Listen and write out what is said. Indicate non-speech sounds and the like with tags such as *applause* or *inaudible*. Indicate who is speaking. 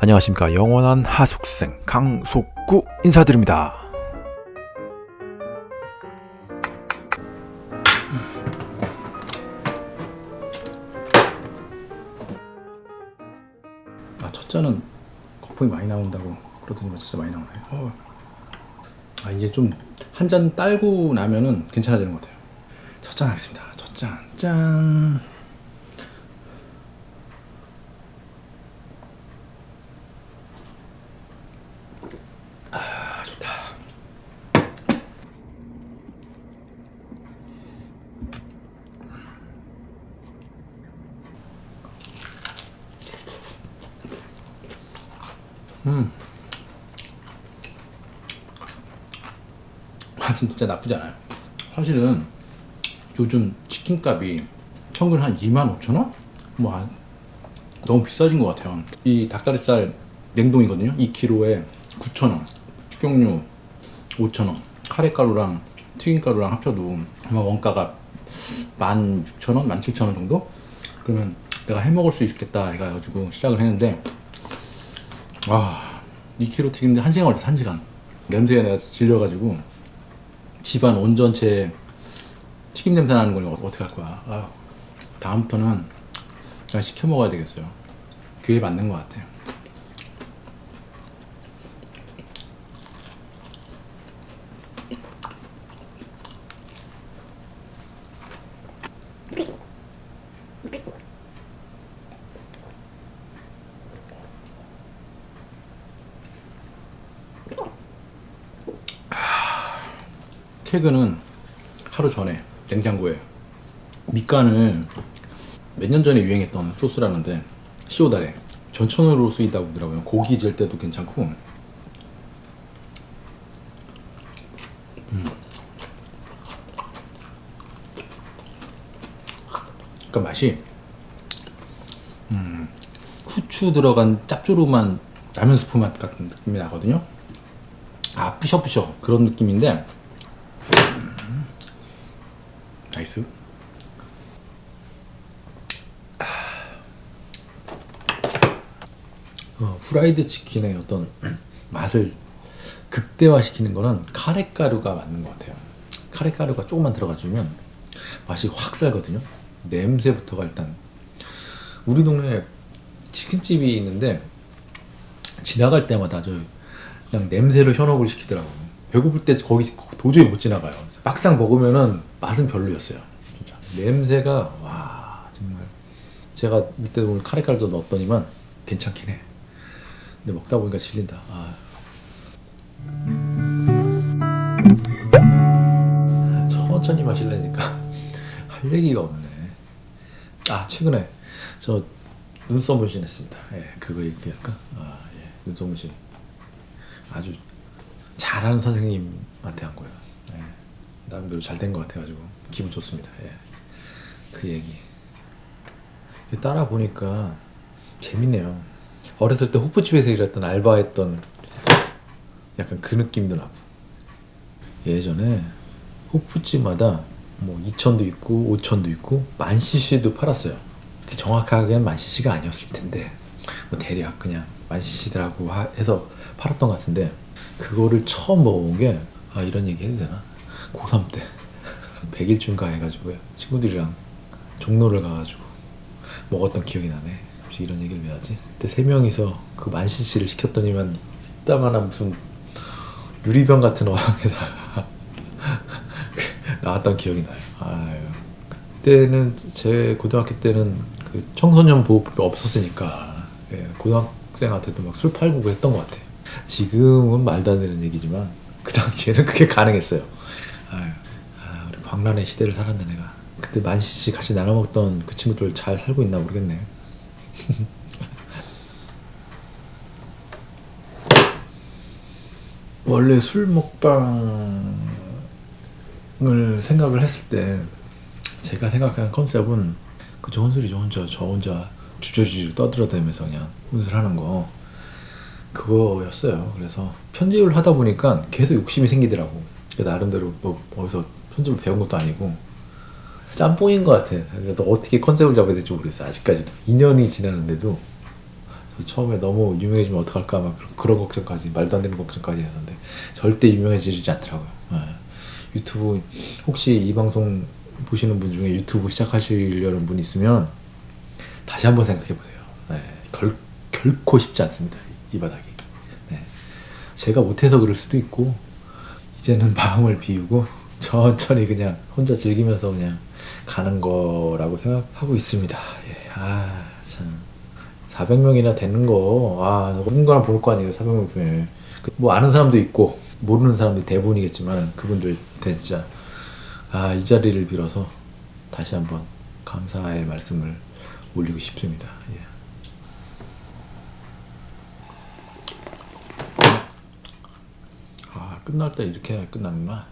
Speaker 1: 안녕하십니까 영원한 하숙생 강속구 인사드립니다.
Speaker 2: 아, 첫 잔은 거품이 많이 나온다고 그러더니만 진짜 많이 나오네. 어. 아, 이제 좀 한 잔 딸고 나면은 괜찮아지는 것 같아요. 첫 잔 하겠습니다. 첫 잔. 짠. 맛은 진짜 나쁘지 않아요. 사실은 요즘 치킨값이 평균 한 2만 5천 원? 뭐 한, 너무 비싸진 것 같아요. 이 닭다리살 냉동이거든요. 2kg에 9천 원. 식용유 5천 원. 카레가루랑 튀김가루랑 합쳐도 아마 원가가 16,000원, 17,000원 정도? 그러면 내가 해 먹을 수 있겠다 해가지고 시작을 했는데 아 2kg 튀기는데 1시간 걸렸어 1시간. 냄새에 내가 질려가지고 집안 온 전체 튀김 냄새 나는 걸 어떻게 할 거야. 아유, 다음부터는 그냥 시켜 먹어야 되겠어요. 그게 맞는 것 같아요 퇴근은 하루 전에 냉장고에. 밑간을 몇 년 전에 유행했던 소스라는데 시오다레 전천후로 쓰이다고 하더라고요. 고기 질 때도 괜찮고. 음. 그러니까 맛이 음, 후추 들어간 짭조름한 라면 스프 맛 같은 느낌이 나거든요. 아 뿌셔뿌셔. 그런 느낌인데 나이스. 어, 후라이드 치킨의 어떤 맛을 극대화시키는 거는 카레 가루가 맞는 것 같아요. 카레 가루가 조금만 들어가주면 맛이 확 살거든요. 냄새부터가 일단 우리 동네에 치킨집이 있는데 지나갈 때마다 저 그냥 냄새로 현혹을 시키더라고. 배고플 때 거기 도저히 못 지나가요. 막상 먹으면은 맛은 별로였어요. 진짜 냄새가 와 정말 제가 밑에 오늘 카레가루도 넣었더니만 괜찮긴 해. 근데 먹다 보니까 질린다. 아. 천천히 마실래니까 *laughs* 할 얘기가 없네. 아 최근에 저 눈썹 문신했습니다. 예, 그거 얘기할까? 아 예, 눈썹 문신 아주 잘하는 선생님한테 한 거예요. 예, 나름대로 잘 된 것 같아가지고 기분 좋습니다. 예. 그 얘기 따라 보니까 재밌네요. 어렸을 때 호프집에서 일했던 알바했던 약간 그 느낌도 나고 예전에 호프집마다 뭐 2천도 있고 5천도 있고 만 cc도 팔았어요. 그 정확하게는 만 cc가 아니었을 텐데 뭐 대략 그냥 만 cc들하고 하- 해서 팔았던 것 같은데 그거를 처음 먹어본 게 아 이런 얘기 해도 되나? 고3 때 100일준가 해가지고요 친구들이랑 종로를 가가지고 먹었던 기억이 나네 혹시 이런 얘기를 왜 하지? 그때 세 명이서 그만 cc를 시켰더니만 이따만한 무슨 유리병 같은 어항에다가 *laughs* 나왔던 기억이 나요. 아유, 그때는 제 고등학교 때는 그 청소년 보호법이 없었으니까 예, 고등학생한테도 막 술 팔고 그랬던 것 같아요. 지금은 말도 안 되는 얘기지만 그 당시에는 그게 가능했어요. 광란의 시대를 살았네 내가. 그때 만시씩 같이 나눠 먹던 그 친구들 잘 살고 있나 모르겠네. *laughs* 원래 술 먹방을 생각을 했을 때 제가 생각한 컨셉은 그저 혼술이죠 혼자 저 혼자 주저주저 떠들어대면서 그냥 혼술하는 거 그거였어요. 그래서 편집을 하다 보니까 계속 욕심이 생기더라고. 그 나름대로 뭐 어디서 편집을 배운 것도 아니고 짬뽕인 것 같아. 그래서 어떻게 컨셉을 잡아야 될지 모르겠어. 아직까지도 2년이 지났는데도 저 처음에 너무 유명해지면 어떡할까 막 그런, 그런 걱정까지 말도 안 되는 걱정까지 했는데 절대 유명해지지 않더라고요. 예. 유튜브 혹시 이 방송 보시는 분 중에 유튜브 시작하시려는 분 있으면 다시 한번 생각해 보세요. 네, 결, 결코 쉽지 않습니다. 이, 이 바닥이. 네. 제가 못해서 그럴 수도 있고 이제는 *laughs* 마음을 비우고 천천히 그냥 혼자 즐기면서 그냥 가는 거라고 생각하고 있습니다. 예. 아, 참. 400명이나 되는 거, 아, 누군가는 볼 거 아니에요, 400명 중에. 그뭐 아는 사람도 있고, 모르는 사람들이 대부분이겠지만, 그분들 진짜, 아, 이 자리를 빌어서 다시 한번 감사의 말씀을 올리고 싶습니다. 예. 아, 끝날 때 이렇게 끝나는구나.